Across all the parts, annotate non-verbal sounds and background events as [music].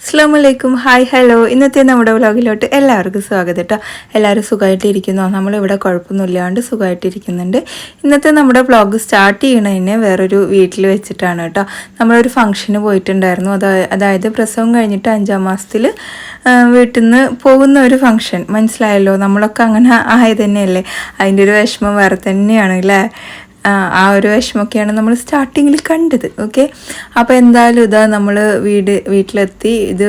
അസ്ലാമലൈക്കും hi hello ഇന്നത്തെ നമ്മുടെ വ്ലോഗിലോട്ട് എല്ലാവർക്കും സ്വാഗതം കേട്ടോ. എല്ലാവരും സുഖമായിട്ടിരിക്കുന്നു. നമ്മളിവിടെ കുഴപ്പമൊന്നുമില്ലാണ്ട് സുഖമായിട്ടിരിക്കുന്നുണ്ട്. ഇന്നത്തെ നമ്മുടെ വ്ലോഗ് സ്റ്റാർട്ട് ചെയ്യണതിന് വേറൊരു വീട്ടിൽ വെച്ചിട്ടാണ് കേട്ടോ. നമ്മളൊരു ഫംഗ്ഷന് പോയിട്ടുണ്ടായിരുന്നു. അതാ അതായത് പ്രസവം കഴിഞ്ഞിട്ട് അഞ്ചാം മാസത്തിൽ വീട്ടിൽ നിന്ന് പോകുന്ന ഒരു ഫംഗ്ഷൻ മനസ്സിലായല്ലോ? നമ്മളൊക്കെ അങ്ങനെ ആയത് തന്നെയല്ലേ അതിന്റെ ഒരു വിഷമം വേറെ തന്നെയാണ് അല്ലേ? ആ, ഒരു വിഷമമൊക്കെയാണ് നമ്മൾ സ്റ്റാർട്ടിങ്ങിൽ കണ്ടത് ഓക്കെ അപ്പോൾ എന്തായാലും ഇതാ നമ്മൾ വീട് വീട്ടിലെത്തി. ഇത്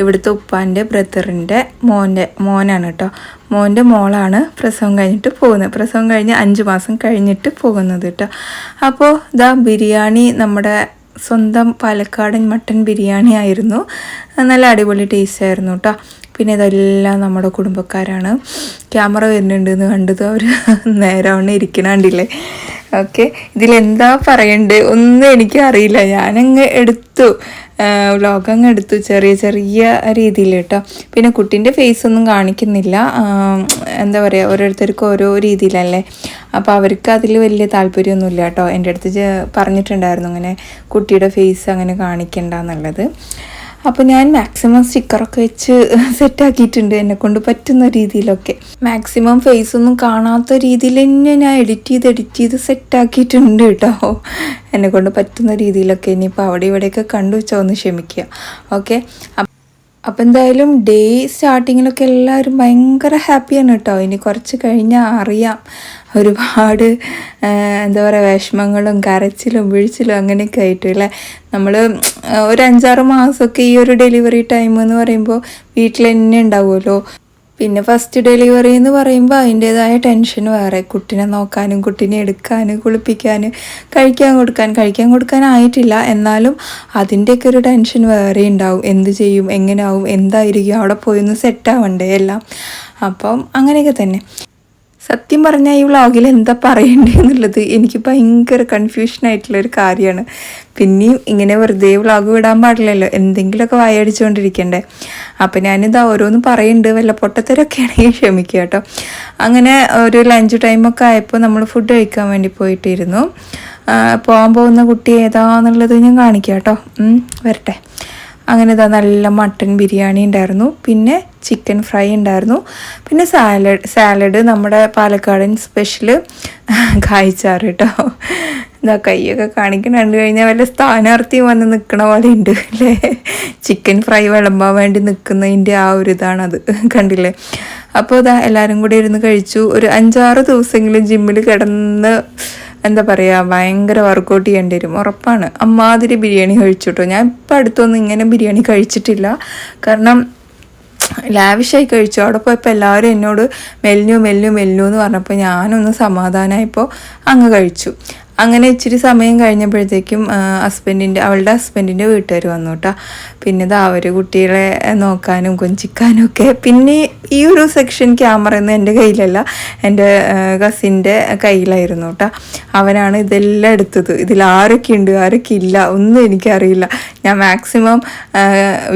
ഇവിടുത്തെ ഉപ്പാന്റെ ബ്രദറിന്റെ മോന്റെ മോനാണ് കേട്ടോ മോന്റെ മോളാണ് പ്രസവം കഴിഞ്ഞിട്ട് പോകുന്നത്. പ്രസവം കഴിഞ്ഞ് അഞ്ച് മാസം കഴിഞ്ഞിട്ട് പോകുന്നത് കേട്ടോ അപ്പോൾ ഇതാ ബിരിയാണി നമ്മുടെ സ്വന്തം പാലക്കാടൻ മട്ടൻ ബിരിയാണി ആയിരുന്നു. നല്ല അടിപൊളി ടേസ്റ്റ് ആയിരുന്നു കേട്ടോ പിന്നെ ഇതെല്ലാം നമ്മുടെ കുടുംബക്കാരാണ്. ക്യാമറ വരുന്നുണ്ട് എന്ന് കണ്ടത് അവർ [laughs] നേരവണ്ണം ഇരിക്കണാണ്ടില്ലേ ഓക്കെ. ഇതിലെന്താ പറയണ്ടേ? ഒന്നും എനിക്ക് അറിയില്ല ഞാനങ്ങ് എടുത്തു. അങ്ങ് എടുത്തു ചെറിയ ചെറിയ രീതിയിൽ കേട്ടോ. പിന്നെ കുട്ടീന്റെ ഫേസ് ഒന്നും കാണിക്കുന്നില്ല എന്താ പറയുക ഓരോരുത്തർക്കും ഓരോ രീതിയിലല്ലേ. അപ്പോൾ അവർക്ക് അതിൽ വലിയ താല്പര്യമൊന്നുമില്ല കേട്ടോ. എന്റെ അടുത്ത് പറഞ്ഞിട്ടുണ്ടായിരുന്നു അങ്ങനെ കുട്ടിയുടെ ഫേസ് അങ്ങനെ കാണിക്കണ്ട എന്നുള്ളത്. അപ്പോൾ ഞാൻ മാക്സിമം സ്റ്റിക്കറൊക്കെ വെച്ച് സെറ്റാക്കിയിട്ടുണ്ട് എന്നെ കൊണ്ട് പറ്റുന്ന രീതിയിലൊക്കെ. മാക്സിമം ഫേസ് ഒന്നും കാണാത്ത രീതിയിൽ തന്നെ ഞാൻ എഡിറ്റ് ചെയ്ത് എഡിറ്റ് ചെയ്ത് സെറ്റാക്കിയിട്ടുണ്ട് കേട്ടോ. എന്നെ കൊണ്ട് പറ്റുന്ന രീതിയിലൊക്കെ. ഇനിയിപ്പോൾ അവിടെ ഇവിടെയൊക്കെ കണ്ടു വെച്ചാൽ ഒന്ന് ക്ഷമിക്കുക. ഓക്കെ അപ്പം എന്തായാലും ഡേ സ്റ്റാർട്ടിങ്ങിലൊക്കെ എല്ലാവരും ഭയങ്കര ഹാപ്പിയാണ് കേട്ടോ ഇനി കുറച്ച് കഴിഞ്ഞാൽ അറിയാം. ഒരുപാട് എന്താ പറയുക വിഷമങ്ങളും കരച്ചിലും വീഴ്ചിലും അങ്ങനെയൊക്കെ ആയിട്ട് അല്ലേ നമ്മൾ ഒരു അഞ്ചാറ് മാസമൊക്കെ ഈ ഒരു ഡെലിവറി ടൈം എന്ന് പറയുമ്പോൾ വീട്ടിൽ തന്നെ ഉണ്ടാവുമല്ലോ. പിന്നെ ഫസ്റ്റ് ഡെലിവറി എന്ന് പറയുമ്പോൾ അതിന്റേതായ ടെൻഷൻ വേറെ. കുട്ടിനെ നോക്കാനും കുട്ടീനെ എടുക്കാനും കുളിപ്പിക്കാനും കഴിക്കാൻ കൊടുക്കാൻ കഴിക്കാൻ കൊടുക്കാനായിട്ടില്ല എന്നാലും അതിന്റെയൊക്കെ ഒരു ടെൻഷൻ വേറെ ഉണ്ടാവും. എന്ത് ചെയ്യും എങ്ങനെയാവും എന്തായിരിക്കും അവിടെ പോയി ഒന്ന് സെറ്റാവണ്ടേ എല്ലാം. അപ്പം അങ്ങനെയൊക്കെ തന്നെ. സത്യം പറഞ്ഞാൽ ഈ വ്ളോഗിൽ എന്താ പറയണ്ടേ എന്നുള്ളത് എനിക്ക് ഭയങ്കര കൺഫ്യൂഷൻ ആയിട്ടുള്ള ഒരു കാര്യമാണ്. പിന്നെയും ഇങ്ങനെ വെറുതെ വ്ളോഗ് വിടാൻ പാടില്ലല്ലോ. എന്തെങ്കിലുമൊക്കെ വായടിച്ചുകൊണ്ടിരിക്കണ്ടേ അപ്പം ഞാനിതാ ഓരോന്ന് പറയുന്നുണ്ട് വല്ല പൊട്ടത്തരൊക്കെ ആണെങ്കിൽ ക്ഷമിക്കുക കേട്ടോ. അങ്ങനെ ഒരു ലഞ്ച് ടൈമൊക്കെ ആയപ്പോൾ നമ്മൾ ഫുഡ് കഴിക്കാൻ വേണ്ടി പോയിട്ടിരുന്നു. പോകാൻ പോകുന്ന കുട്ടി ഏതാന്നുള്ളത് ഞാൻ കാണിക്കാം കേട്ടോ. വരട്ടെ. അങ്ങനെ ഇതാ നല്ല മട്ടൻ ബിരിയാണി ഉണ്ടായിരുന്നു. പിന്നെ ചിക്കൻ ഫ്രൈ ഉണ്ടായിരുന്നു. പിന്നെ സാലഡ് സാലഡ് നമ്മുടെ പാലക്കാടൻ സ്പെഷ്യൽ [laughs] കായ്ച്ചാറ് കേട്ടോ ഇതാ കൈയൊക്കെ കാണിക്കണ കണ്ടു കഴിഞ്ഞാൽ വല്ല സ്ഥാനാർത്ഥി വന്ന് നിൽക്കണ പോലെ ഉണ്ട് അല്ലേ? ചിക്കൻ ഫ്രൈ വിളമ്പാൻ വേണ്ടി നിൽക്കുന്നതിന്റെ ആ ഒരു ഇതാണത്. [laughs] കണ്ടില്ലേ? അപ്പോൾ ഇതാ എല്ലാവരും കൂടി ഇരുന്ന് കഴിച്ചു. ഒരു അഞ്ചാറ് ദിവസമെങ്കിലും ജിമ്മിൽ കിടന്ന് എന്താ പറയുക ഭയങ്കര വർക്കൗട്ട് ചെയ്യേണ്ടി വരും. ഉറപ്പാണ്. അമ്മാതിരി ബിരിയാണി കഴിച്ചു കേട്ടോ ഞാൻ ഇപ്പം അടുത്തൊന്നും ഇങ്ങനെ ബിരിയാണി കഴിച്ചിട്ടില്ല. കാരണം ലാവിഷായി കഴിച്ചു. അവിടെ പോയപ്പോൾ എല്ലാവരും എന്നോട് മെലിഞ്ഞു മെല്ലു മെല്ലു എന്ന് പറഞ്ഞപ്പോൾ ഞാനൊന്ന് സമാധാനമായപ്പോൾ അങ്ങ് കഴിച്ചു. അങ്ങനെ ഇച്ചിരി സമയം കഴിഞ്ഞപ്പോഴത്തേക്കും ഹസ്ബൻഡിന്റെ അവളുടെ ഹസ്ബൻഡിന്റെ വീട്ടുകാർ വന്നു കേട്ടോ. പിന്നെ ഇത് അവർ കുട്ടികളെ നോക്കാനും കൊഞ്ചിക്കാനും ഒക്കെ. പിന്നെ ഈ ഒരു സെക്ഷൻ ക്യാമറ ഒന്നും എന്റെ കയ്യിലല്ല എന്റെ കസിന്റെ കയ്യിലായിരുന്നു കേട്ടോ അവനാണ് ഇതെല്ലാം എടുത്തത്. ഇതിൽ ആരൊക്കെ ഉണ്ട് ആരൊക്കെ ഇല്ല ഒന്നും എനിക്കറിയില്ല. ഞാൻ മാക്സിമം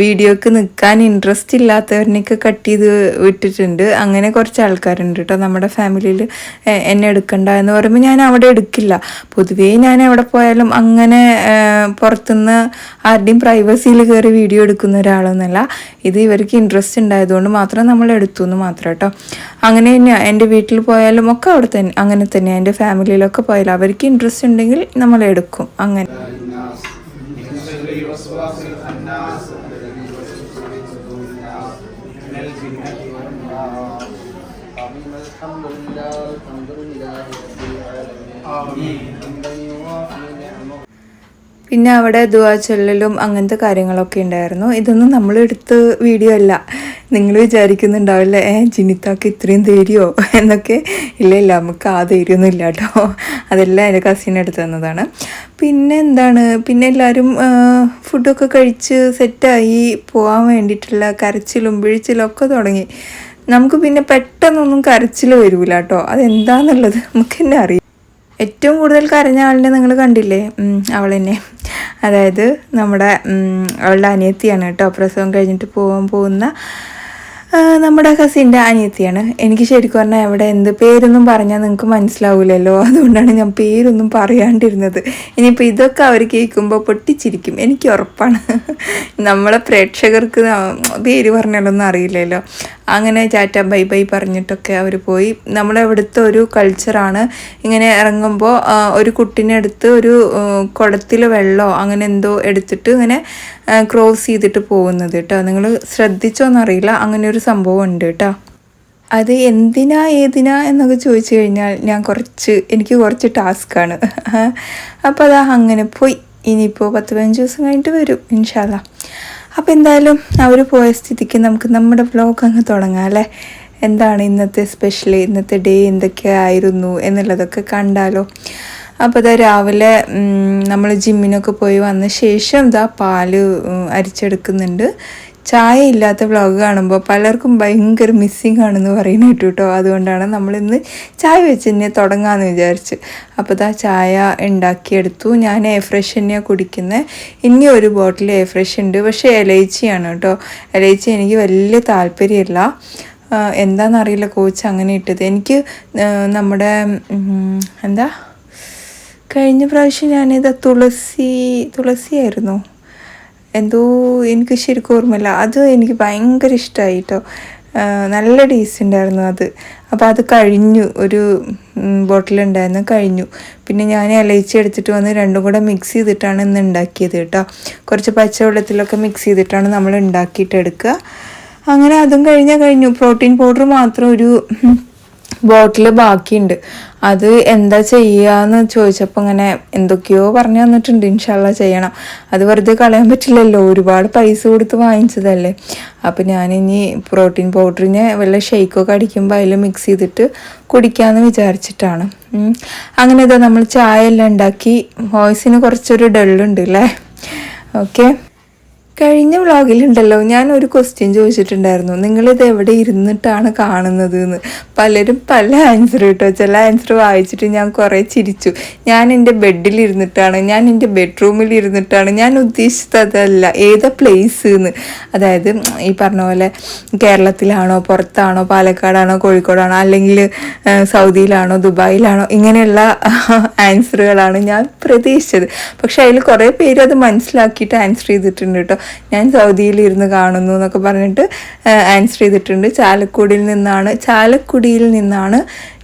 വീഡിയോക്ക് നിൽക്കാൻ ഇൻട്രസ്റ്റ് ഇല്ലാത്തവരിനൊക്കെ കട്ട് ചെയ്ത് വിട്ടിട്ടുണ്ട്. അങ്ങനെ കുറച്ച് ആൾക്കാരുണ്ട് കേട്ടോ നമ്മുടെ ഫാമിലിയിൽ എന്നെ എടുക്കണ്ട എന്ന് പറയുമ്പോൾ ഞാൻ അവിടെ എടുക്കില്ല. പൊതുവേ ഞാൻ എവിടെ പോയാലും അങ്ങനെ പുറത്തുനിന്ന് ആരുടെയും പ്രൈവസിയിൽ കയറി വീഡിയോ എടുക്കുന്ന ഒരാളൊന്നുമല്ല ഇത് ഇവർക്ക് ഇൻട്രസ്റ്റ് ഉണ്ടായതുകൊണ്ട് മാത്രം നമ്മൾ എടുത്തു എന്ന് മാത്രം കേട്ടോ അങ്ങനെ തന്നെയാണ് എൻ്റെ വീട്ടിൽ പോയാലും ഒക്കെ അവിടെ തന്നെ അങ്ങനെ തന്നെയാണ് എൻ്റെ ഫാമിലിയിലൊക്കെ പോയാലും അവർക്ക് ഇൻട്രസ്റ്റ് ഉണ്ടെങ്കിൽ നമ്മൾ എടുക്കും അങ്ങനെ الحمد لله الحمد لله رب العالمين حمدا يوافي نعمه പിന്നെ അവിടെ ദുവാ ചൊല്ലലും അങ്ങനത്തെ കാര്യങ്ങളൊക്കെ ഉണ്ടായിരുന്നു. ഇതൊന്നും നമ്മൾ എടുത്ത വീഡിയോ അല്ല. നിങ്ങൾ വിചാരിക്കുന്നുണ്ടാവില്ലേ ഏ ജിനിത്താക്ക് ഇത്രയും ധൈര്യമോ [laughs] എന്നൊക്കെ. ഇല്ല ഇല്ല നമുക്ക് ആ ധൈര്യമൊന്നും ഇല്ല കേട്ടോ അതെല്ലാം എന്റെ കസിൻ എടുത്തു തന്നതാണ്. പിന്നെ എന്താണ്? പിന്നെ എല്ലാവരും ഫുഡൊക്കെ കഴിച്ച് സെറ്റായി പോകാൻ വേണ്ടിയിട്ടുള്ള കരച്ചിലും പിഴിച്ചിലും ഒക്കെ തുടങ്ങി. നമുക്ക് പിന്നെ പെട്ടെന്നൊന്നും കരച്ചിൽ വരൂല കേട്ടോ അതെന്താന്നുള്ളത് നമുക്ക് തന്നെ അറിയാം. ഏറ്റവും കൂടുതൽ കരഞ്ഞ ആളിനെ നിങ്ങൾ കണ്ടില്ലേ? അവൾ അതായത് നമ്മുടെ അവളുടെ അനിയത്തിയാണ് കേട്ടോ. പ്രസവം കഴിഞ്ഞിട്ട് പോകാൻ പോകുന്ന നമ്മുടെ കസിന്റെ അനിയത്തിയാണ്. എനിക്ക് ശരിക്കും പറഞ്ഞാൽ എവിടെ എന്ത് പേരൊന്നും പറഞ്ഞാൽ നിങ്ങൾക്ക് മനസ്സിലാവില്ലല്ലോ അതുകൊണ്ടാണ് ഞാൻ പേരൊന്നും പറയാണ്ടിരുന്നത്. ഇനിയിപ്പോൾ ഇതൊക്കെ അവർ കേൾക്കുമ്പോൾ പൊട്ടിച്ചിരിക്കും. എനിക്ക് ഉറപ്പാണ്. നമ്മളെ പ്രേക്ഷകർക്ക് പേര് പറഞ്ഞാലൊന്നും അറിയില്ലല്ലോ. അങ്ങനെ ചാറ്റ ബൈ ബൈ പറഞ്ഞിട്ടൊക്കെ അവർ പോയി. നമ്മളെവിടുത്തെ ഒരു കൾച്ചറാണ് ഇങ്ങനെ ഇറങ്ങുമ്പോൾ ഒരു കുട്ടിനെ എടുത്ത് ഒരു കുടത്തിൽ വെള്ളമോ അങ്ങനെ എന്തോ എടുത്തിട്ട് ഇങ്ങനെ ക്രോസ് ചെയ്തിട്ട് പോകുന്നത് കേട്ടോ. നിങ്ങൾ ശ്രദ്ധിച്ചോന്നറിയില്ല അങ്ങനെ ഒരു സംഭവം ഉണ്ട് കേട്ടോ. അത് എന്തിനാ ഏതിനാ എന്നൊക്കെ ചോദിച്ചു കഴിഞ്ഞാൽ ഞാൻ കുറച്ച് എനിക്ക് കുറച്ച് ടാസ്ക്കാണ് [laughs] അപ്പോൾ അതാ അങ്ങനെ പോയി. ഇനിയിപ്പോൾ പത്ത് പതിനഞ്ച് ദിവസം കഴിഞ്ഞിട്ട് വരും ഇൻഷാല്ല അപ്പോൾ എന്തായാലും അവർ പോയ സ്ഥിതിക്ക് നമുക്ക് നമ്മുടെ വ്ലോഗ് അങ്ങ് തുടങ്ങാം അല്ലേ? എന്താണ് ഇന്നത്തെ സ്പെഷ്യൽ ഇന്നത്തെ ഡേ എന്തൊക്കെ ആയിരുന്നു എന്നുള്ളതൊക്കെ കണ്ടാലോ. അപ്പോൾ ഇതാ രാവിലെ നമ്മൾ ജിമ്മിനൊക്കെ പോയി വന്ന ശേഷം ഇതാ പാൽ അരിച്ചെടുക്കുന്നുണ്ട്. ചായ ഇല്ലാത്ത വ്ളോഗ് കാണുമ്പോൾ പലർക്കും ഭയങ്കര മിസ്സിങ് ആണെന്ന് പറയുന്നത് കേട്ടു കേട്ടോ അതുകൊണ്ടാണ് നമ്മളിന്ന് ചായ വെച്ച് തന്നെ തുടങ്ങാമെന്ന് വിചാരിച്ച്. അപ്പോൾ ഇതാ ചായ ഉണ്ടാക്കിയെടുത്തു. ഞാൻ എ ഫ്രഷ് തന്നെയാണ് കുടിക്കുന്നത് ഇനി ഒരു ബോട്ടിൽ എ ഫ്രഷ് ഉണ്ട്. പക്ഷേ എലൈച്ചിയാണ് കേട്ടോ. എലൈച്ചി എനിക്ക് വലിയ താല്പര്യമില്ല. എന്താണെന്നറിയില്ല കോച്ച് അങ്ങനെ ഇട്ടത്. എനിക്ക് നമ്മുടെ എന്താ? കഴിഞ്ഞ പ്രാവശ്യം ഞാനിത് തുളസി തുളസിയായിരുന്നു. എന്തോ എനിക്ക് ശരിക്കും ഓർമ്മയില്ല. അത് എനിക്ക് ഭയങ്കര ഇഷ്ടമായി കേട്ടോ നല്ല ടേസ്റ്റ് ഉണ്ടായിരുന്നു അത്. അപ്പോൾ അത് കഴിഞ്ഞു. ഒരു ബോട്ടിലുണ്ടായിരുന്നു കഴിഞ്ഞു. പിന്നെ ഞാൻ ഇലയിച്ച് എടുത്തിട്ട് വന്ന് രണ്ടും കൂടെ മിക്സ് ചെയ്തിട്ടാണ് ഇന്ന് ഉണ്ടാക്കിയത് കേട്ടോ. കുറച്ച് പച്ചവെള്ളത്തിലൊക്കെ മിക്സ് ചെയ്തിട്ടാണ് നമ്മൾ ഉണ്ടാക്കിയിട്ട് എടുക്കുക. അങ്ങനെ അതും കഴിഞ്ഞാൽ കഴിഞ്ഞു. പ്രോട്ടീൻ പൗഡർ മാത്രം ഒരു ബോട്ടിൽ ബാക്കിയുണ്ട്. അത് എന്താ ചെയ്യാന്ന് ചോദിച്ചപ്പോൾ ഇങ്ങനെ എന്തൊക്കെയോ പറഞ്ഞു തന്നിട്ടുണ്ട്. ഇൻഷാല്ല ചെയ്യണം. അത് വെറുതെ കളയാൻ പറ്റില്ലല്ലോ. ഒരുപാട് പൈസ കൊടുത്ത് വാങ്ങിച്ചതല്ലേ. അപ്പം ഞാനിനി പ്രോട്ടീൻ പൗഡറിനെ വല്ല ഷെയ്ക്കൊക്കെ അടിക്കുമ്പോൾ അതിൽ മിക്സ് ചെയ്തിട്ട് കുടിക്കാമെന്ന് വിചാരിച്ചിട്ടാണ്. അങ്ങനെ ഇതാ നമ്മൾ ചായ എല്ലാം ഉണ്ടാക്കി. വോയിസിന് കുറച്ചൊരു ഡള്ളുണ്ട് അല്ലേ ഓക്കെ. കഴിഞ്ഞ വ്ളോഗിലുണ്ടല്ലോ ഞാൻ ഒരു ക്വസ്റ്റ്യൻ ചോദിച്ചിട്ടുണ്ടായിരുന്നു. നിങ്ങളിത് എവിടെ ഇരുന്നിട്ടാണ് കാണുന്നത് എന്ന് പലരും പല ആൻസർ കിട്ടോ ചില ആൻസർ വായിച്ചിട്ട് ഞാൻ കുറേ ചിരിച്ചു. ഞാൻ എന്റെ ബെഡിൽ ഇരുന്നിട്ടാണ് ഞാൻ എന്റെ ബെഡ്റൂമിൽ ഇരുന്നിട്ടാണ് ഞാൻ ഉദ്ദേശിച്ചത് അതല്ല ഏതാ പ്ലേസ് എന്ന് അതായത് ഈ പറഞ്ഞ പോലെ കേരളത്തിലാണോ പുറത്താണോ പാലക്കാടാണോ കോഴിക്കോടാണോ അല്ലെങ്കിൽ സൗദിയിലാണോ ദുബായിലാണോ ഇങ്ങനെയുള്ള ആൻസറുകളാണ് ഞാൻ പ്രതീക്ഷിച്ചത്. പക്ഷെ അതിൽ കുറേ പേര് അത് മനസ്സിലാക്കിയിട്ട് ആൻസർ ചെയ്തിട്ടുണ്ട് കേട്ടോ. ഞാൻ സൗദിയിൽ ഇരുന്ന് കാണുന്നു എന്നൊക്കെ പറഞ്ഞിട്ട് ആൻസർ ചെയ്തിട്ടുണ്ട്. ചാലക്കുടിയിൽ നിന്നാണ് ചാലക്കുടിയിൽ നിന്നാണ്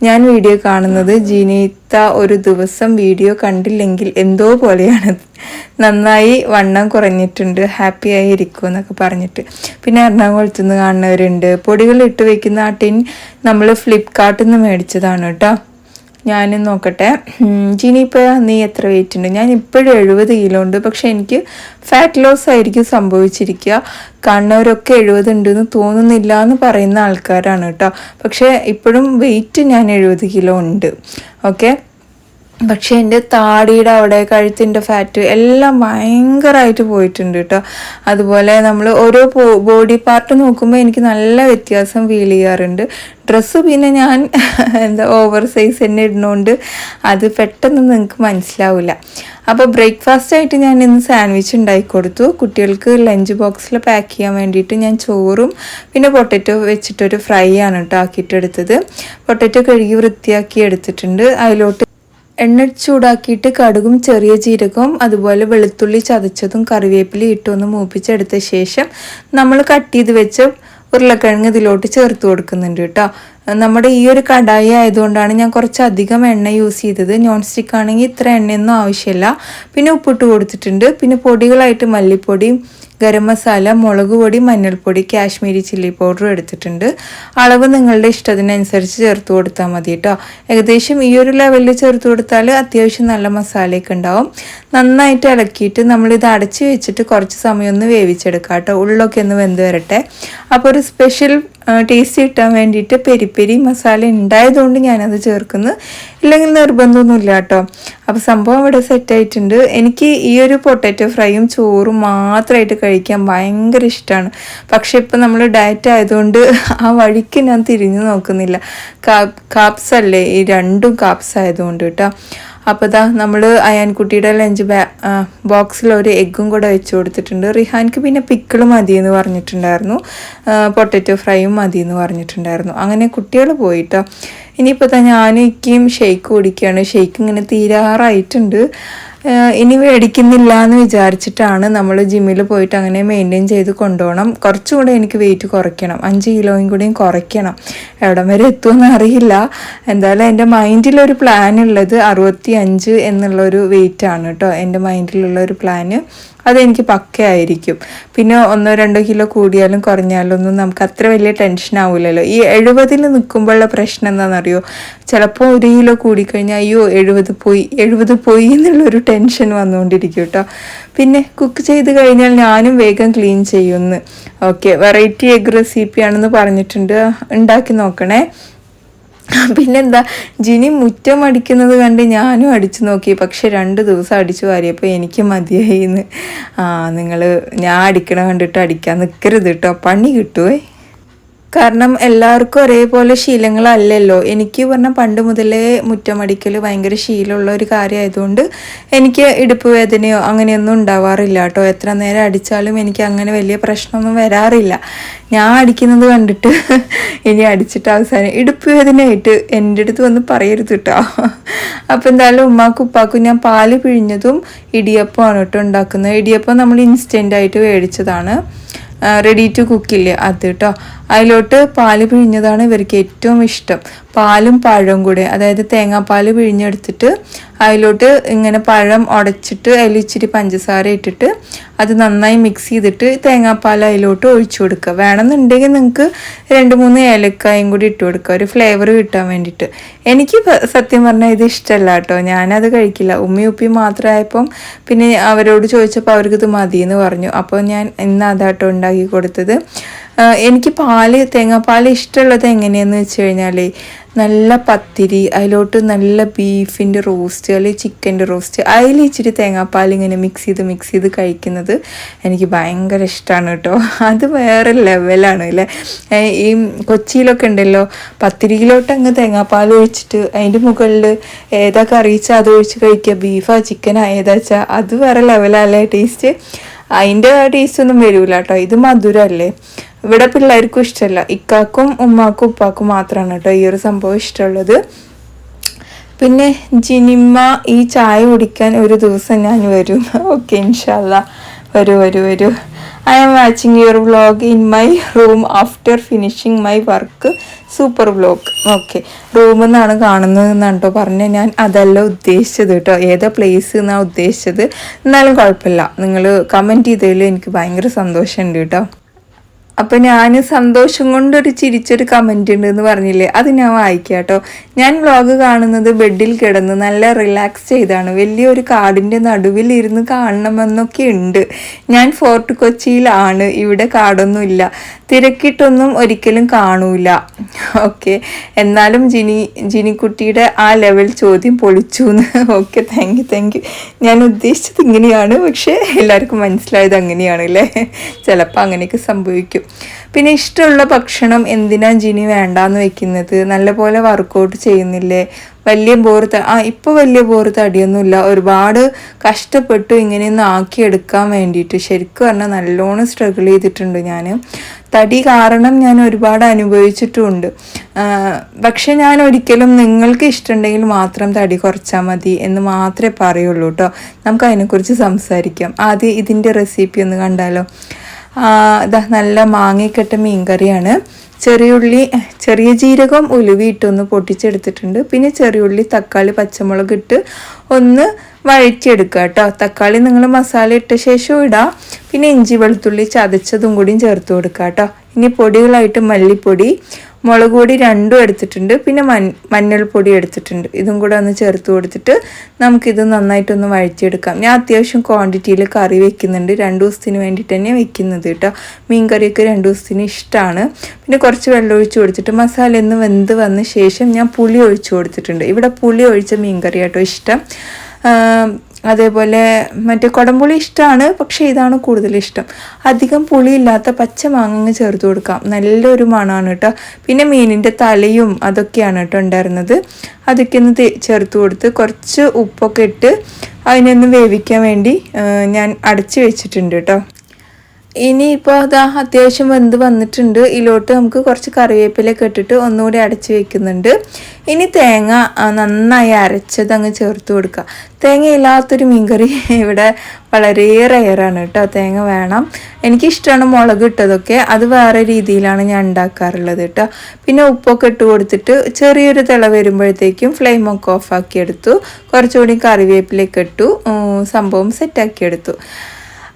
ഞാൻ വീഡിയോ കാണുന്നത്. ജീനീത്ത ഒരു ദിവസം വീഡിയോ കണ്ടില്ലെങ്കിൽ എന്തോ പോലെയാണ്. നന്നായി വണ്ണം കുറഞ്ഞിട്ടുണ്ട് ഹാപ്പി ആയി ഇരിക്കും എന്നൊക്കെ പറഞ്ഞിട്ട്. പിന്നെ എറണാകുളത്ത് നിന്ന് കാണുന്നവരുണ്ട്. പൊടികൾ ഇട്ട് വെക്കുന്ന ആ ടിൻ നമ്മൾ ഫ്ലിപ്കാർട്ടിൽ നിന്ന് മേടിച്ചതാണ് കേട്ടോ. ഞാനും നോക്കട്ടെ. ജിനി നീ എത്ര വെയിറ്റ് ഉണ്ട്? ഞാൻ ഇപ്പോഴും എഴുപത് കിലോ ഉണ്ട്. പക്ഷെ എനിക്ക് ഫാറ്റ് ലോസ് ആയിരിക്കും സംഭവിച്ചിരിക്കുക. കണ്ണവരൊക്കെ എഴുപത് ഉണ്ടെന്ന് തോന്നുന്നില്ല എന്ന് പറയുന്ന ആൾക്കാരാണ് കേട്ടോ. പക്ഷേ ഇപ്പോഴും വെയിറ്റ് ഞാൻ എഴുപത് കിലോ ഉണ്ട്. ഓക്കെ പക്ഷേ എന്റെ താടിയുടെ അവിടെ കഴുത്തിന്റെ ഫാറ്റ് എല്ലാം ഭയങ്കരമായിട്ട് പോയിട്ടുണ്ട് കേട്ടോ അതുപോലെ നമ്മൾ ഓരോ ബോഡി പാർട്ട് നോക്കുമ്പോൾ എനിക്ക് നല്ല വ്യത്യാസം ഫീൽ ചെയ്യാറുണ്ട്. ഡ്രസ്സ് പിന്നെ ഞാൻ [laughs] എന്താ ഓവർ സൈസ് തന്നെ ഇടുന്നതുകൊണ്ട് അത് പെട്ടെന്ന് നിങ്ങൾക്ക് മനസ്സിലാവില്ല അപ്പോൾ ബ്രേക്ക്ഫാസ്റ്റ് ആയിട്ട് ഞാൻ ഇന്ന് സാൻഡ്വിച്ച് ഉണ്ടാക്കി കൊടുത്തു. കുട്ടികൾക്ക് ലഞ്ച് ബോക്സിൽ പാക്ക് ചെയ്യാൻ വേണ്ടിയിട്ട് ഞാൻ ചോറും പിന്നെ പൊട്ടറ്റോ വെച്ചിട്ടൊരു ഫ്രൈ ആണ് കേട്ടോ ആക്കിയിട്ടെടുത്തത്. പൊട്ടറ്റോ കഴുകി വൃത്തിയാക്കി എടുത്തിട്ടുണ്ട്. അതിലോട്ട് എണ്ണ ചൂടാക്കിയിട്ട് കടുകും ചെറിയ ജീരകവും അതുപോലെ വെളുത്തുള്ളി ചതച്ചതും കറിവേപ്പിലയും ഇട്ടൊന്ന് മൂപ്പിച്ചെടുത്ത ശേഷം നമ്മൾ കട്ട് ചെയ്ത് വെച്ച ഉരുളക്കിഴങ്ങ് ഇതിലോട്ട് ചേർത്ത് കൊടുക്കുന്നുണ്ട് കേട്ടോ. നമ്മുടെ ഈ ഒരു കടായി ആയതുകൊണ്ടാണ് ഞാൻ കുറച്ചധികം എണ്ണ യൂസ് ചെയ്തത്. നോൺ സ്റ്റിക്ക് ആണെങ്കിൽ ഇത്ര എണ്ണയൊന്നും ആവശ്യമില്ല. പിന്നെ ഉപ്പിട്ട് കൊടുത്തിട്ടുണ്ട്. പിന്നെ പൊടികളായിട്ട് മല്ലിപ്പൊടി ഗരം മസാല മുളക് പൊടി മഞ്ഞൾപ്പൊടി കാശ്മീരി ചില്ലി പൗഡറും എടുത്തിട്ടുണ്ട്. അളവ് നിങ്ങളുടെ ഇഷ്ടത്തിനനുസരിച്ച് ചേർത്ത് കൊടുത്താൽ മതി കേട്ടോ. ഏകദേശം ഈ ഒരു ലെവലിൽ ചേർത്ത് കൊടുത്താൽ അത്യാവശ്യം നല്ല മസാലയൊക്കെ ഉണ്ടാവും. നന്നായിട്ട് ഇളക്കിയിട്ട് നമ്മളിത് അടച്ച് വെച്ചിട്ട് കുറച്ച് സമയം ഒന്ന് വേവിച്ചെടുക്കാം കേട്ടോ. ഉള്ളൊക്കെ ഒന്ന് വെന്ത് വരട്ടെ. അപ്പോൾ ഒരു സ്പെഷ്യൽ ടേസ്റ്റ് കിട്ടാൻ വേണ്ടിയിട്ട് പെരി പെരി മസാല ഉണ്ടായതുകൊണ്ട് ഞാനത് ചേർക്കുന്നു. ഇല്ലെങ്കിൽ നിർബന്ധമൊന്നുമില്ല കേട്ടോ. അപ്പോൾ സംഭവം ഇവിടെ സെറ്റായിട്ടുണ്ട് എനിക്ക് ഈ ഒരു പൊട്ടാറ്റോ ഫ്രൈയും ചോറും മാത്രമായിട്ട് കഴിക്കാൻ ഭയങ്കര ഇഷ്ടമാണ്. പക്ഷേ ഇപ്പം നമ്മൾ ഡയറ്റ് ആയതുകൊണ്ട് ആ വഴിക്ക് ഞാൻ തിരിഞ്ഞു നോക്കുന്നില്ല. കാപ്സ് അല്ലേ? ഈ രണ്ടും കാപ്സ് ആയതുകൊണ്ട് കേട്ടോ. അപ്പോൾ ഇതാ നമ്മൾ അയാൻകുട്ടിയുടെ ലഞ്ച് ബാ ബോക്സിൽ ഒരു എഗ്ഗും കൂടെ വെച്ച് കൊടുത്തിട്ടുണ്ട്. റിഹാൻക്ക് പിന്നെ പിക്കിൾ മതി എന്ന് പറഞ്ഞിട്ടുണ്ടായിരുന്നു. പൊട്ടറ്റോ ഫ്രൈയും മതി എന്ന് പറഞ്ഞിട്ടുണ്ടായിരുന്നു. അങ്ങനെ കുട്ടികൾ പോയിട്ടോ. ഇനിയിപ്പോൾ ഞാനും ഇക്കയും ഷെയ്ക്ക് കുടിക്കുകയാണ് ഷെയ്ക്ക് ഇങ്ങനെ തീരാറായിട്ടുണ്ട്. ഇനി മേടിക്കുന്നില്ല എന്ന് വിചാരിച്ചിട്ടാണ് നമ്മൾ ജിമ്മിൽ പോയിട്ട് അങ്ങനെ മെയിന്റെയിൻ ചെയ്ത് കൊണ്ടുപോകണം. കുറച്ചും കൂടെ എനിക്ക് വെയിറ്റ് കുറയ്ക്കണം. അഞ്ച് കിലോയും കൂടിയും കുറയ്ക്കണം. എവിടം വരെ എത്തുമെന്ന് അറിയില്ല. എന്തായാലും എന്റെ മൈൻഡിലൊരു പ്ലാൻ ഉള്ളത് അറുപത്തി അഞ്ച് എന്നുള്ളൊരു വെയിറ്റ് ആണ് കേട്ടോ. എന്റെ മൈൻഡിലുള്ള ഒരു പ്ലാന് അതെനിക്ക് പക്കയായിരിക്കും. പിന്നെ ഒന്നോ രണ്ടോ കിലോ കൂടിയാലും കുറഞ്ഞാലും ഒന്നും നമുക്ക് അത്ര വലിയ ടെൻഷൻ ആവില്ലല്ലോ ഈ എഴുപതിൽ നിൽക്കുമ്പോഴുള്ള പ്രശ്നം എന്താണെന്നറിയോ? ചിലപ്പോൾ ഒരു കിലോ കൂടിക്കഴിഞ്ഞാൽ അയ്യോ എഴുപത് പോയി എഴുപത് പോയി എന്നുള്ളൊരു ടെൻഷൻ വന്നുകൊണ്ടിരിക്കും കേട്ടോ പിന്നെ കുക്ക് ചെയ്ത് കഴിഞ്ഞാൽ ഞാനും വേഗം ക്ലീൻ ചെയ്യുമെന്ന് ഓക്കെ വെറൈറ്റി എഗ് റെസിപ്പി ആണെന്ന് പറഞ്ഞിട്ടുണ്ട്. ഉണ്ടാക്കി നോക്കണേ. [laughs] പിന്നെന്താ ജിനി മുറ്റം അടിക്കുന്നത് കണ്ട് ഞാനും അടിച്ചു നോക്കി. പക്ഷെ രണ്ട് ദിവസം അടിച്ചു വാരിയപ്പോൾ എനിക്ക് മതിയായിന്ന്. ആ നിങ്ങൾ ഞാൻ അടിക്കണ കണ്ടിട്ട് അടിക്കാൻ നിൽക്കരുത് കേട്ടോ പണി കിട്ടുവേ. കാരണം എല്ലാവർക്കും ഒരേപോലെ ശീലങ്ങളല്ലല്ലോ. എനിക്ക് പറഞ്ഞാൽ പണ്ട് മുതലേ മുറ്റമടിക്കൽ ഭയങ്കര ശീലമുള്ള ഒരു കാര്യമായതുകൊണ്ട് എനിക്ക് ഇടുപ്പ് വേദനയോ അങ്ങനെയൊന്നും ഉണ്ടാവാറില്ല കേട്ടോ. എത്ര നേരം അടിച്ചാലും എനിക്ക് അങ്ങനെ വലിയ പ്രശ്നമൊന്നും വരാറില്ല. ഞാൻ അടിക്കുന്നത് കണ്ടിട്ട് [laughs] ഇനി അടിച്ചിട്ട് അവസാനം ഇടുപ്പ് വേദനയായിട്ട് എന്റെ അടുത്ത് വന്ന് പറയരുത് കേട്ടോ. അപ്പോൾ എന്തായാലും ഉമ്മാക്കും ഉപ്പാക്കും ഞാൻ പാൽ പിഴിഞ്ഞതും ഇടിയപ്പമാണ് കേട്ടോ ഉണ്ടാക്കുന്നത്. ഇടിയപ്പം നമ്മൾ ഇൻസ്റ്റന്റായിട്ട് മേടിച്ചതാണ് റെഡി ടു കുക്കില്ലേ അത് കേട്ടോ. അതിലോട്ട് പാൽ പിഴിഞ്ഞതാണ് ഇവർക്ക് ഏറ്റവും ഇഷ്ടം. പാലും പഴവും കൂടെ അതായത് തേങ്ങാപ്പാൽ പിഴിഞ്ഞെടുത്തിട്ട് അതിലോട്ട് ഇങ്ങനെ പഴം ഉടച്ചിട്ട് അതിൽ ഇച്ചിരി പഞ്ചസാര ഇട്ടിട്ട് അത് നന്നായി മിക്സ് ചെയ്തിട്ട് തേങ്ങാപ്പാൽ അതിലോട്ട് ഒഴിച്ചു കൊടുക്കുക. വേണമെന്നുണ്ടെങ്കിൽ നിങ്ങൾക്ക് രണ്ട് മൂന്ന് ഏലക്കായും കൂടി ഇട്ട് കൊടുക്കുക. ഒരു ഫ്ലേവർ കിട്ടാൻ വേണ്ടിയിട്ട്. എനിക്ക് സത്യം പറഞ്ഞാൽ ഇത് ഇഷ്ടമല്ല കേട്ടോ. ഞാനത് കഴിക്കില്ല. ഉമ്മി ഉപ്പി മാത്രമായപ്പം പിന്നെ അവരോട് ചോദിച്ചപ്പോൾ അവർക്ക് ഇത് മതി എന്ന് പറഞ്ഞു. അപ്പോൾ ഞാൻ ഇന്ന് അതാട്ടോ ഉണ്ടാക്കി കൊടുത്തത്. എനിക്ക് പാൽ തേങ്ങാപ്പാൽ ഇഷ്ടമുള്ളത് എങ്ങനെയാന്ന് വെച്ച് കഴിഞ്ഞാൽ നല്ല പത്തിരി അതിലോട്ട് നല്ല ബീഫിന്റെ റോസ്റ്റ് അല്ലെങ്കിൽ ചിക്കന്റെ റോസ്റ്റ്. അതിൽ ഇച്ചിരി തേങ്ങാപ്പാൽ ഇങ്ങനെ മിക്സ് ചെയ്ത് മിക്സ് ചെയ്ത് കഴിക്കുന്നത് എനിക്ക് ഭയങ്കര ഇഷ്ടമാണ് കേട്ടോ. അത് വേറെ ലെവലാണ് അല്ലേ? ഈ കൊച്ചിയിലൊക്കെ ഉണ്ടല്ലോ പത്തിരിയിലോട്ട് അങ്ങ് തേങ്ങാപ്പാൽ ഒഴിച്ചിട്ട് അതിന്റെ മുകളിൽ ഏതാ കറിയിച്ചാൽ അത് ഒഴിച്ച് കഴിക്കുക ബീഫാ ചിക്കനാ ഏതാച്ചാൽ അത് വേറെ ലെവലല്ലേ ടേസ്റ്റ് അതിന്റെ ടേസ്റ്റ് ഒന്നും വരൂല കേട്ടോ ഇത് മധുരമല്ലേ ഇവിടെ പിള്ളേർക്കും ഇഷ്ടമല്ല ഇക്കാക്കും ഉമ്മാക്കും ഉപ്പാക്കും മാത്രമാണ് കേട്ടോ ഈ ഒരു സംഭവം ഇഷ്ടമുള്ളത് പിന്നെ ജിനിമ്മ ഈ ചായ കുടിക്കാൻ ഒരു ദിവസം ഞാൻ വരും. [laughs] ഓക്കെ ഇൻഷാല്ല വരൂ വരൂ വരൂ. I am watching your vlog in my room after finishing my work super vlog okay room നിന്നാണ് കാണുന്നത് എന്നാണ് കേട്ടോ പറഞ്ഞത് ഞാൻ അതല്ല ഉദ്ദേശിച്ചത് കേട്ടോ. ഏതാ പ്ലേസ് എന്നാണ് ഉദ്ദേശിച്ചത്? എന്നാലും കുഴപ്പമില്ല. നിങ്ങൾ കമന്റ് ചെയ്തതിൽ എനിക്ക് ഭയങ്കര സന്തോഷമുണ്ട് കേട്ടോ. അപ്പം ഞാൻ സന്തോഷം കൊണ്ടൊരു ചിരിച്ചൊരു കമന്റ് ഉണ്ട് എന്ന് പറഞ്ഞില്ലേ? അത് ഞാൻ വായിക്കാം കേട്ടോ ഞാൻ വ്ലോഗ് കാണുന്നത് ബെഡിൽ കിടന്ന് നല്ല റിലാക്സ് ചെയ്താണ്. വലിയൊരു കാടിന്റെ നടുവിൽ ഇരുന്ന് കാണണമെന്നൊക്കെ ഉണ്ട്. ഞാൻ ഫോർട്ട് കൊച്ചിയിലാണ്. ഇവിടെ കാടൊന്നുമില്ല. തിരക്കിട്ടൊന്നും ഒരിക്കലും കാണൂല. ഓക്കെ എന്നാലും ജിനി ജിനിക്കുട്ടിയുടെ ആ ലെവൽ ചോദ്യം പൊളിച്ചു എന്ന് okay thank you thank you ഞാൻ ഉദ്ദേശിച്ചത് ഇങ്ങനെയാണ്. പക്ഷേ എല്ലാവർക്കും മനസ്സിലായത് അങ്ങനെയാണ് അല്ലേ? ചിലപ്പോൾ അങ്ങനെയൊക്കെ സംഭവിക്കും. പിന്നെ ഇഷ്ടമുള്ള ഭക്ഷണം എന്തിനാ ജിനി വേണ്ടാന്ന് വെക്കുന്നത്? നല്ലപോലെ വർക്കൗട്ട് ചെയ്യുന്നില്ലേ? വലിയ ബോർത്ത് ആ ഇപ്പോൾ വലിയ ബോർത്ത് അടിയൊന്നുമില്ല ഒരുപാട് കഷ്ടപ്പെട്ടു ഇങ്ങനെയൊന്ന് ആക്കിയെടുക്കാൻ വേണ്ടിയിട്ട്. ശരിക്കും പറഞ്ഞാൽ നല്ലോണം സ്ട്രഗിൾ ചെയ്തിട്ടുണ്ട് ഞാൻ തടി കാരണം ഞാൻ ഒരുപാട് അനുഭവിച്ചിട്ടുമുണ്ട് പക്ഷെ ഞാൻ ഒരിക്കലും നിങ്ങൾക്ക് ഇഷ്ടമുണ്ടെങ്കിൽ മാത്രം തടി കുറച്ചാൽ മതി എന്ന് മാത്രമേ പറയുള്ളൂ കേട്ടോ. നമുക്ക് അതിനെക്കുറിച്ച് സംസാരിക്കാം. ആദ്യം ഇതിന്റെ റെസിപ്പി ഒന്ന് കണ്ടാലോ. ദാ നല്ല മാങ്ങിക്കെട്ട മീൻകറിയാണ്. ചെറിയുള്ളി ചെറിയ ജീരകം ഉലുവിയിട്ടൊന്ന് പൊട്ടിച്ചെടുത്തിട്ടുണ്ട്. പിന്നെ ചെറിയുള്ളി തക്കാളി പച്ചമുളക് ഇട്ട് ഒന്ന് വഴറ്റിയെടുക്കുക കേട്ടോ. തക്കാളി നിങ്ങൾ മസാല ഇട്ട ശേഷം ഇടാം. പിന്നെ ഇഞ്ചി വെളുത്തുള്ളി ചതച്ചതും കൂടിയും ചേർത്ത് കൊടുക്കുക കേട്ടോ. ഇനി പൊടികളായിട്ട് മല്ലിപ്പൊടി മുളക് പൊടി രണ്ടും എടുത്തിട്ടുണ്ട്. പിന്നെ മൺ മഞ്ഞൾപ്പൊടി എടുത്തിട്ടുണ്ട്. ഇതും കൂടെ ഒന്ന് ചേർത്ത് കൊടുത്തിട്ട് നമുക്കിത് നന്നായിട്ടൊന്ന് വഴറ്റിയെടുക്കാം. ഞാൻ അത്യാവശ്യം ക്വാണ്ടിറ്റിയിൽ കറി വെക്കുന്നുണ്ട്. രണ്ട് ദിവസത്തിന് വേണ്ടിയിട്ട് തന്നെ വെക്കുന്നത് കേട്ടോ. മീൻ കറിയൊക്കെ രണ്ട് ദിവസത്തിന് ഇഷ്ടമാണ്. പിന്നെ കുറച്ച് വെള്ളം ഒഴിച്ച് കൊടുത്തിട്ട് മസാല ഒന്ന് വെന്ത് വന്ന ശേഷം ഞാൻ പുളി ഒഴിച്ചു കൊടുത്തിട്ടുണ്ട്. ഇവിടെ പുളി ഒഴിച്ച മീൻ കറി കേട്ടോ ഇഷ്ടം. അതേപോലെ മറ്റേ കുടംപുളി ഇഷ്ടമാണ് പക്ഷേ ഇതാണ് കൂടുതൽ ഇഷ്ടം. അധികം പുളിയില്ലാത്ത പച്ച മാങ്ങ ചേർത്ത് കൊടുക്കാം. നല്ലൊരു മണമാണ് കേട്ടോ പിന്നെ മീനിന്റെ തലയും അതൊക്കെയാണ് കേട്ടോ ഉണ്ടായിരുന്നത്. അതൊക്കെ ഒന്ന് ചേർത്ത് കൊടുത്ത് കുറച്ച് ഉപ്പൊക്കെ ഇട്ട് അതിനൊന്ന് വേവിക്കാൻ വേണ്ടി ഞാൻ അടച്ചു വെച്ചിട്ടുണ്ട് കേട്ടോ ഇനിയിപ്പോൾ അതാ അത്യാവശ്യം വെന്ത് വന്നിട്ടുണ്ട്. ഇതിലോട്ട് നമുക്ക് കുറച്ച് കറിവേപ്പിലൊക്കെ ഇട്ടിട്ട് ഒന്നുകൂടി അടച്ച് വെക്കുന്നുണ്ട്. ഇനി തേങ്ങ നന്നായി അരച്ചത് അങ്ങ് ചേർത്ത് കൊടുക്കുക. തേങ്ങ ഇല്ലാത്തൊരു മീൻകറി [laughs] ഇവിടെ വളരെ റെയറാണ് കേട്ടോ. തേങ്ങ വേണം. എനിക്കിഷ്ടമാണ് മുളക് ഇട്ടതൊക്കെ. അത് വേറെ രീതിയിലാണ് ഞാൻ ഉണ്ടാക്കാറുള്ളത് കേട്ടോ. പിന്നെ ഉപ്പൊക്കെ ഇട്ട് കൊടുത്തിട്ട് ചെറിയൊരു തിള വരുമ്പോഴത്തേക്കും ഫ്ലെയിമൊക്കെ ഓഫാക്കി എടുത്തു. കുറച്ചുകൂടി കറിവേപ്പിലേക്ക് ഇട്ടു. സംഭവം സെറ്റാക്കി എടുത്തു.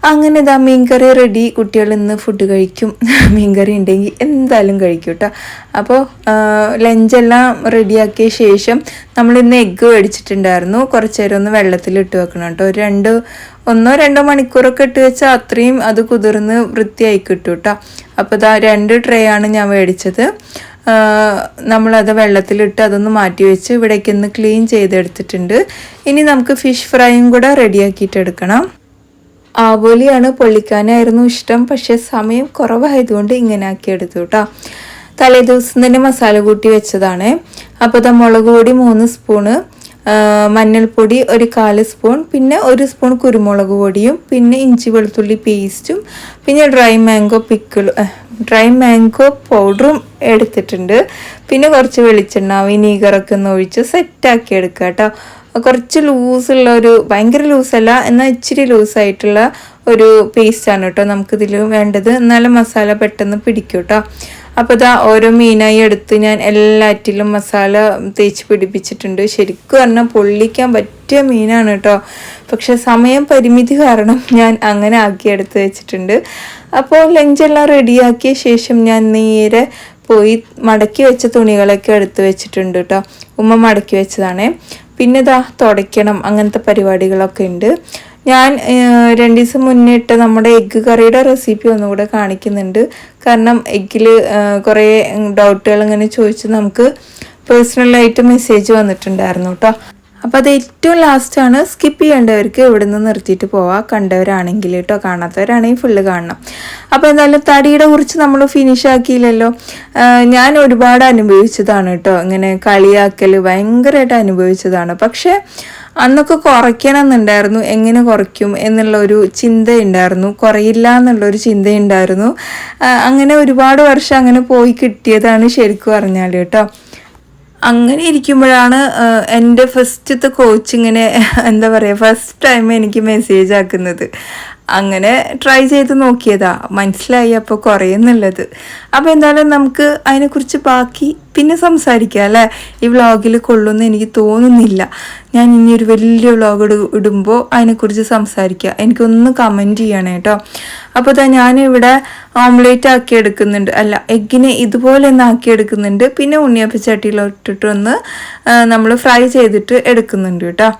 അങ്ങനെ ഇതാ മീൻകറി റെഡി കുട്ടികൾ ഇന്ന് ഫുഡ് കഴിക്കും. [laughs] മീൻകറി ഉണ്ടെങ്കിൽ എന്തായാലും കഴിക്കും കേട്ടോ അപ്പോൾ ലഞ്ചെല്ലാം റെഡിയാക്കിയ ശേഷം നമ്മൾ ഇന്ന് എഗ്ഗ് മേടിച്ചിട്ടുണ്ടായിരുന്നു കുറച്ച് നേരം ഒന്ന് വെള്ളത്തിൽ ഇട്ട് വെക്കണം കേട്ടോ ഒരു രണ്ട് ഒന്നോ രണ്ടോ മണിക്കൂറൊക്കെ ഇട്ട് വെച്ചാൽ അത്രയും അത് കുതിർന്ന് വൃത്തിയായി കിട്ടും കേട്ടോ അപ്പോൾ ഇതാ രണ്ട് ട്രേ ആണ് ഞാൻ മേടിച്ചത് നമ്മളത് വെള്ളത്തിലിട്ട് അതൊന്ന് മാറ്റി വെച്ച് ഇവിടേക്ക് ഒന്ന് ക്ലീൻ ചെയ്തെടുത്തിട്ടുണ്ട്. ഇനി നമുക്ക് ഫിഷ് ഫ്രൈയും കൂടെ റെഡിയാക്കിയിട്ട് എടുക്കണം. ആവോലിയാണ് പൊള്ളിക്കാനായിരുന്നു ഇഷ്ടം. പക്ഷെ സമയം കുറവായതുകൊണ്ട് ഇങ്ങനെ ആക്കി എടുത്തു കേട്ടോ തലേ ദിവസം തന്നെ മസാല കൂട്ടി വെച്ചതാണ്. അപ്പോൾ മുളക് പൊടി മൂന്ന് സ്പൂണ് മഞ്ഞൾപ്പൊടി ഒരു കാൽ സ്പൂൺ പിന്നെ ഒരു സ്പൂൺ കുരുമുളക് പൊടിയും പിന്നെ ഇഞ്ചി വെളുത്തുള്ളി പേസ്റ്റും പിന്നെ dry mango pickle dry mango പൗഡറും എടുത്തിട്ടുണ്ട്. പിന്നെ കുറച്ച് വെളിച്ചെണ്ണ വിനീഗറൊക്കെ ഒന്ന് ഒഴിച്ച് സെറ്റാക്കി എടുക്കുക കേട്ടോ കുറച്ച് ലൂസുള്ള ഒരു ഭയങ്കര ലൂസല്ല എന്നാൽ ഇച്ചിരി ലൂസായിട്ടുള്ള ഒരു പേസ്റ്റാണ് കേട്ടോ നമുക്കിതിൽ വേണ്ടത്. എന്നാലും മസാല പെട്ടെന്ന് പിടിക്കും കേട്ടോ. അപ്പോൾ ഇതാ ഓരോ മീനായി എടുത്ത് ഞാൻ എല്ലാറ്റിലും മസാല തേച്ച് പിടിപ്പിച്ചിട്ടുണ്ട്. ശരിക്കും പറഞ്ഞാൽ പൊള്ളിക്കാൻ പറ്റിയ മീനാണ് കേട്ടോ. പക്ഷെ സമയം പരിമിതി കാരണം ഞാൻ അങ്ങനെ ആക്കി എടുത്ത് വെച്ചിട്ടുണ്ട്. അപ്പോൾ ലഞ്ചെല്ലാം റെഡിയാക്കിയ ശേഷം ഞാൻ നേരെ പോയി മടക്കി വെച്ച തുണികളൊക്കെ എടുത്ത് വെച്ചിട്ടുണ്ട് കേട്ടോ. ഉമ്മ മടക്കി വെച്ചതാണേ. പിന്നെ ഇതാ തുടയ്ക്കണം അങ്ങനത്തെ പരിപാടികളൊക്കെ ഉണ്ട്. ഞാൻ രണ്ട് ദിവസം മുന്നേ ഇട്ട നമ്മുടെ എഗ്ഗ് കറിയുടെ റെസിപ്പി ഒന്നുകൂടെ കാണിക്കുന്നുണ്ട്. കാരണം എഗ്ഗിൽ കുറേ ഡൗട്ടുകൾ ഇങ്ങനെ ചോദിച്ച് നമുക്ക് പേഴ്സണലായിട്ട് മെസ്സേജ് വന്നിട്ടുണ്ടായിരുന്നു കേട്ടോ അപ്പോൾ അത് ഏറ്റവും ലാസ്റ്റാണ് സ്കിപ്പ് ചെയ്യേണ്ടവർക്ക് ഇവിടെ നിന്ന് നിർത്തിയിട്ട് പോവാം. കണ്ടവരാണെങ്കിൽ കേട്ടോ കാണാത്തവരാണെങ്കിൽ ഫുള്ള് കാണണം. അപ്പോൾ എന്തായാലും തടിയുടെ കുറിച്ച് നമ്മൾ ഫിനിഷ് ആക്കിയില്ലല്ലോ. ഞാൻ ഒരുപാട് അനുഭവിച്ചതാണ് കേട്ടോ ഇങ്ങനെ കളിയാക്കൽ ഭയങ്കരമായിട്ട് അനുഭവിച്ചതാണ്. പക്ഷേ അന്നൊക്കെ കുറയ്ക്കണം എന്നുണ്ടായിരുന്നു എങ്ങനെ കുറയ്ക്കും എന്നുള്ള ഒരു ചിന്തയുണ്ടായിരുന്നു. കുറയില്ല എന്നുള്ളൊരു ചിന്തയുണ്ടായിരുന്നു അങ്ങനെ ഒരുപാട് വർഷം അങ്ങനെ പോയി കിട്ടിയതാണ് ശരിക്കും പറഞ്ഞാൽ കേട്ടോ അങ്ങനെ ഇരിക്കുമ്പോഴാണ് എന്റെ ഫസ്റ്റത്തെ കോച്ച് ഇങ്ങനെ എന്താ പറയുക ഫസ്റ്റ് ടൈം എനിക്ക് മെസ്സേജ് ആക്കുന്നത്. അങ്ങനെ ട്രൈ ചെയ്ത് നോക്കിയതാ. മനസ്സിലായി അപ്പോൾ കുറയുന്നുള്ളത്. അപ്പോൾ എന്തായാലും നമുക്ക് അതിനെക്കുറിച്ച് ബാക്കി പിന്നെ സംസാരിക്കാം അല്ലേ? ഈ വ്ളോഗിൽ കൊള്ളുമെന്ന് എനിക്ക് തോന്നുന്നില്ല. ഞാൻ ഇനി ഒരു വലിയ വ്ളോഗ് ഇടുമ്പോൾ അതിനെക്കുറിച്ച് സംസാരിക്കുക എനിക്കൊന്ന് കമന്റ് ചെയ്യണേ കേട്ടോ അപ്പോൾ ഇതാ ഞാനിവിടെ ഓംലേറ്റ് ആക്കി എടുക്കുന്നുണ്ട് അല്ല എഗ്ഗിനെ ഇതുപോലെ ഒന്ന് ആക്കി എടുക്കുന്നുണ്ട് പിന്നെ ഉണ്ണിയപ്പച്ചട്ടിയിലോട്ടിട്ടൊന്ന് നമ്മൾ ഫ്രൈ ചെയ്തിട്ട് എടുക്കുന്നുണ്ട് കേട്ടോ.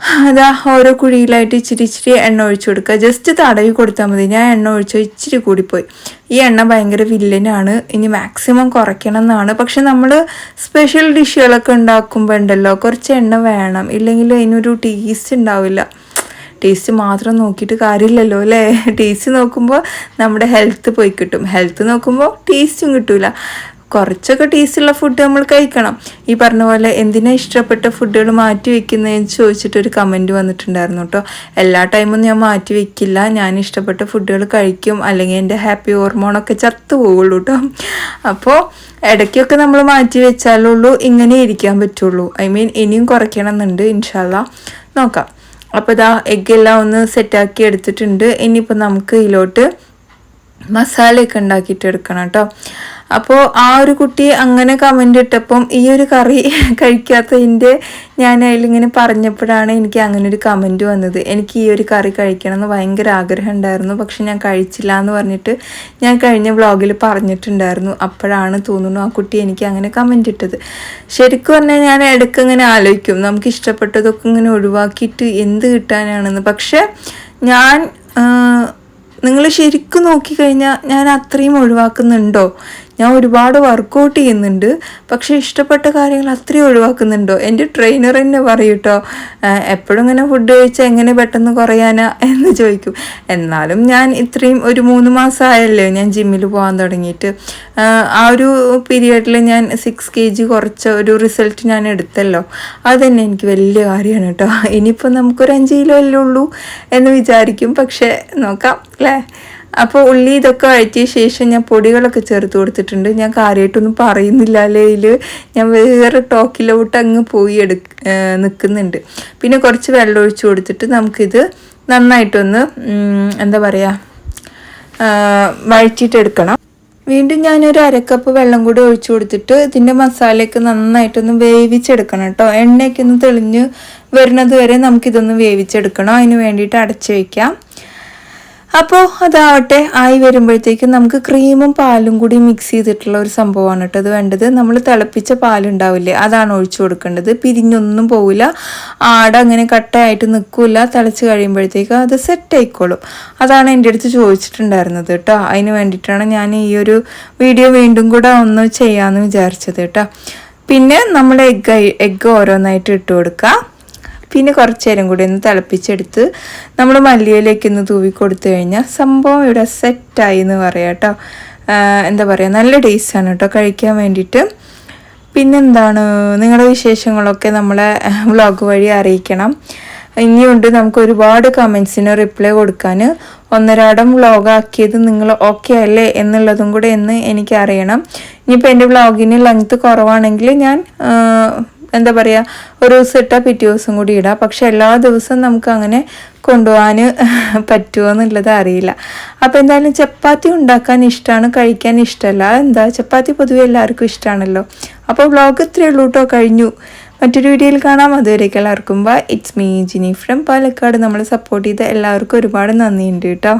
അതാ ഓരോ കുഴിയിലായിട്ട് ഇച്ചിരി ഇച്ചിരി എണ്ണ ഒഴിച്ചു കൊടുക്കുക. ജസ്റ്റ് തടവി കൊടുത്താൽ മതി. ഞാൻ എണ്ണ ഒഴിച്ച ഇച്ചിരി കൂടിപ്പോയി. ഈ എണ്ണ ഭയങ്കര വില്ലനാണ് ഇനി മാക്സിമം കുറയ്ക്കണം എന്നാണ്. പക്ഷെ നമ്മൾ സ്പെഷ്യൽ ഡിഷുകളൊക്കെ ഉണ്ടാക്കുമ്പോൾ ഉണ്ടല്ലോ കുറച്ച് എണ്ണ വേണം. ഇല്ലെങ്കിൽ അതിനൊരു ടേസ്റ്റ് ഉണ്ടാവില്ല. ടേസ്റ്റ് മാത്രം നോക്കിയിട്ട് കാര്യമില്ലല്ലോ അല്ലേ? ടേസ്റ്റ് നോക്കുമ്പോൾ നമ്മുടെ ഹെൽത്ത് പോയി കിട്ടും. ഹെൽത്ത് നോക്കുമ്പോൾ ടേസ്റ്റും കിട്ടൂല. കുറച്ചൊക്കെ ടേസ്റ്റുള്ള ഫുഡ് നമ്മൾ കഴിക്കണം. ഈ പറഞ്ഞ പോലെ എന്തിനാ ഇഷ്ടപ്പെട്ട ഫുഡുകൾ മാറ്റി വെക്കുന്നതെന്ന് ചോദിച്ചിട്ട് ഒരു കമന്റ് വന്നിട്ടുണ്ടായിരുന്നു കേട്ടോ എല്ലാ ടൈമും ഞാൻ മാറ്റി വെക്കില്ല. ഞാൻ ഇഷ്ടപ്പെട്ട ഫുഡുകൾ കഴിക്കും. അല്ലെങ്കിൽ എന്റെ ഹാപ്പി ഹോർമോണൊക്കെ ചത്തു പോവുള്ളൂ കേട്ടോ അപ്പോൾ ഇടയ്ക്കൊക്കെ നമ്മൾ മാറ്റി വെച്ചാലുള്ളൂ ഇങ്ങനെ ഇരിക്കാൻ പറ്റുള്ളൂ. ഐ മീൻ ഇനിയും കുറയ്ക്കണം എന്നുണ്ട് ഇൻഷാല്ല നോക്കാം. അപ്പോൾ ഇതാ എഗ്ഗെല്ലാം ഒന്ന് സെറ്റാക്കി എടുത്തിട്ടുണ്ട്. ഇനിയിപ്പോൾ നമുക്ക് ഇതിലോട്ട് മസാലയൊക്കെ ഉണ്ടാക്കിയിട്ട് എടുക്കണം കേട്ടോ അപ്പോൾ ആ ഒരു കുട്ടി അങ്ങനെ കമന്റ് ഇട്ടപ്പം ഈ ഒരു കറി [laughs] കഴിക്കാത്തതിന്റെ ഞാൻ അതിലിങ്ങനെ പറഞ്ഞപ്പോഴാണ് എനിക്ക് അങ്ങനെ ഒരു കമന്റ് വന്നത്. എനിക്ക് ഈ ഒരു കറി കഴിക്കണം എന്ന് ഭയങ്കര ആഗ്രഹം ഉണ്ടായിരുന്നു. പക്ഷെ ഞാൻ കഴിച്ചില്ല എന്ന് പറഞ്ഞിട്ട് ഞാൻ കഴിഞ്ഞ വ്ളോഗിൽ പറഞ്ഞിട്ടുണ്ടായിരുന്നു. അപ്പോഴാണ് തോന്നുന്നു ആ കുട്ടി എനിക്ക് അങ്ങനെ കമന്റ് ഇട്ടത്. ശരിക്കും പറഞ്ഞാൽ ഞാൻ ഇടയ്ക്ക് ഇങ്ങനെ ആലോചിക്കും. നമുക്ക് ഇഷ്ടപ്പെട്ടതൊക്കെ ഇങ്ങനെ ഒഴിവാക്കിയിട്ട് എന്ത് കിട്ടാനാണെന്ന്. പക്ഷേ ഞാൻ നിങ്ങൾ ശരിക്കും നോക്കിക്കഴിഞ്ഞാൽ ഞാൻ അത്രയും ഒഴിവാക്കുന്നുണ്ടോ? ഞാൻ ഒരുപാട് വർക്കൗട്ട് ചെയ്യുന്നുണ്ട്. പക്ഷേ ഇഷ്ടപ്പെട്ട കാര്യങ്ങൾ അത്രയും ഒഴിവാക്കുന്നുണ്ടോ? എന്റെ ട്രെയിനർ തന്നെ പറയും എപ്പോഴും ഇങ്ങനെ ഫുഡ് കഴിച്ചാൽ എങ്ങനെ പെട്ടെന്ന് കുറയാനാ? എന്ന് ചോദിക്കും. എന്നാലും ഞാൻ ഇത്രയും ഒരു മൂന്ന് മാസമായല്ലേ ഞാൻ ജിമ്മിൽ പോകാൻ തുടങ്ങിയിട്ട്. ആ, ആ ഒരു പീരിയഡിൽ ഞാൻ സിക്സ് കെ ജി കുറച്ച ഒരു റിസൾട്ട് ഞാൻ എടുത്തല്ലോ. അത് തന്നെ എനിക്ക് വലിയ കാര്യമാണ് കേട്ടോ ഇനിയിപ്പോൾ നമുക്കൊരു അഞ്ച് കിലോ അല്ലേ ഉള്ളൂ എന്ന് വിചാരിക്കും. പക്ഷേ നോക്കാം അല്ലേ അപ്പോൾ ഉള്ളി ഇതൊക്കെ വഴറ്റിയ ശേഷം ഞാൻ പൊടികളൊക്കെ ചേർത്ത് കൊടുത്തിട്ടുണ്ട്. ഞാൻ കാര്യമായിട്ടൊന്നും പറയുന്നില്ല അല്ലെങ്കിൽ ഞാൻ വേറെ ടോക്കിലോട്ട് അങ്ങ് പോയി എടുക്ക നിൽക്കുന്നുണ്ട്. പിന്നെ കുറച്ച് വെള്ളം ഒഴിച്ചു കൊടുത്തിട്ട് നമുക്കിത് നന്നായിട്ടൊന്ന് എന്താ പറയുക വഴറ്റിയിട്ടെടുക്കണം വീണ്ടും ഞാനൊരു അരക്കപ്പ് വെള്ളം കൂടി ഒഴിച്ചു കൊടുത്തിട്ട് ഇതിന്റെ മസാലയൊക്കെ നന്നായിട്ടൊന്ന് വേവിച്ചെടുക്കണം കേട്ടോ. എണ്ണയൊക്കെ ഒന്ന് തെളിഞ്ഞ് വരുന്നത് വരെ നമുക്കിതൊന്ന് വേവിച്ചെടുക്കണം. അതിന് വേണ്ടിയിട്ട് അടച്ചു വയ്ക്കാം. അപ്പോൾ അതാവട്ടെ ആയി വരുമ്പോഴത്തേക്കും നമുക്ക് ക്രീമും പാലും കൂടി മിക്സ് ചെയ്തിട്ടുള്ള ഒരു സംഭവമാണ് കേട്ടോ. അത് വേണ്ടത് നമ്മൾ തിളപ്പിച്ച പാലുണ്ടാവില്ലേ അതാണ് ഒഴിച്ചു കൊടുക്കേണ്ടത്. പിരിഞ്ഞൊന്നും പോവില്ല ആട അങ്ങനെ കട്ടയായിട്ട് നിൽക്കില്ല തിളച്ച് കഴിയുമ്പോഴത്തേക്കും അത് സെറ്റ് ആയിക്കോളും. അതാണ് എന്റെ അടുത്ത് ചോദിച്ചിട്ടുണ്ടായിരുന്നത് കേട്ടോ. അതിന് വേണ്ടിയിട്ടാണ് ഞാൻ ഈ ഒരു വീഡിയോ വീണ്ടും കൂടെ ഒന്ന് ചെയ്യാമെന്ന് വിചാരിച്ചത് കേട്ടോ. പിന്നെ നമ്മൾ എഗ്ഗ് എഗ്ഗ് ഓരോന്നായിട്ട് ഇട്ട് കൊടുക്കുക പിന്നെ കുറച്ച് നേരം കൂടി ഒന്ന് തിളപ്പിച്ചെടുത്ത് നമ്മൾ മല്ലിയിലേക്ക് ഒന്ന് തൂവി കൊടുത്തു കഴിഞ്ഞാൽ സംഭവം ഇവിടെ സെറ്റായി എന്ന് പറയാം കേട്ടോ. എന്താ പറയുക നല്ല ടേസ്റ്റാണ് കേട്ടോ കഴിക്കാൻ വേണ്ടിയിട്ട്. പിന്നെന്താണ് നിങ്ങളുടെ വിശേഷങ്ങളൊക്കെ നമ്മളെ വ്ളോഗ് വഴി അറിയിക്കണം. ഇനിയുണ്ട് നമുക്ക് ഒരുപാട് കമൻസിന് റിപ്ലൈ കൊടുക്കാൻ. ഒന്നരാടം വ്ളോഗാക്കിയത് നിങ്ങൾ ഓക്കെ അല്ലേ എന്നുള്ളതും കൂടെ എന്ന് എനിക്കറിയണം. ഇനിയിപ്പോൾ എന്റെ വ്ളോഗിന് ലെങ്ത്ത് കുറവാണെങ്കിൽ ഞാൻ എന്താ പറയുക ഒരു ദിവസം ഇട്ടാൽ പിറ്റേ ദിവസം കൂടി ഇടാം. പക്ഷെ എല്ലാ ദിവസവും നമുക്ക് അങ്ങനെ കൊണ്ടുപോകാൻ [laughs] പറ്റുമോ എന്നുള്ളത് അറിയില്ല. അപ്പോൾ എന്തായാലും ചപ്പാത്തി ഉണ്ടാക്കാൻ ഇഷ്ടമാണ് കഴിക്കാൻ ഇഷ്ടമല്ല എന്താ ചപ്പാത്തി പൊതുവെ എല്ലാവർക്കും ഇഷ്ടമാണല്ലോ അപ്പോൾ വ്ളോഗ് ഇത്രയേ ഉള്ളൂ കേട്ടോ കഴിഞ്ഞു. മറ്റൊരു വീഡിയോയിൽ കാണാം. അതുവരേക്ക് എല്ലാവർക്കും bye it's me Jini from Palakkad. നമ്മളെ സപ്പോർട്ട് ചെയ്ത എല്ലാവർക്കും ഒരുപാട് നന്ദിയുണ്ട് കേട്ടോ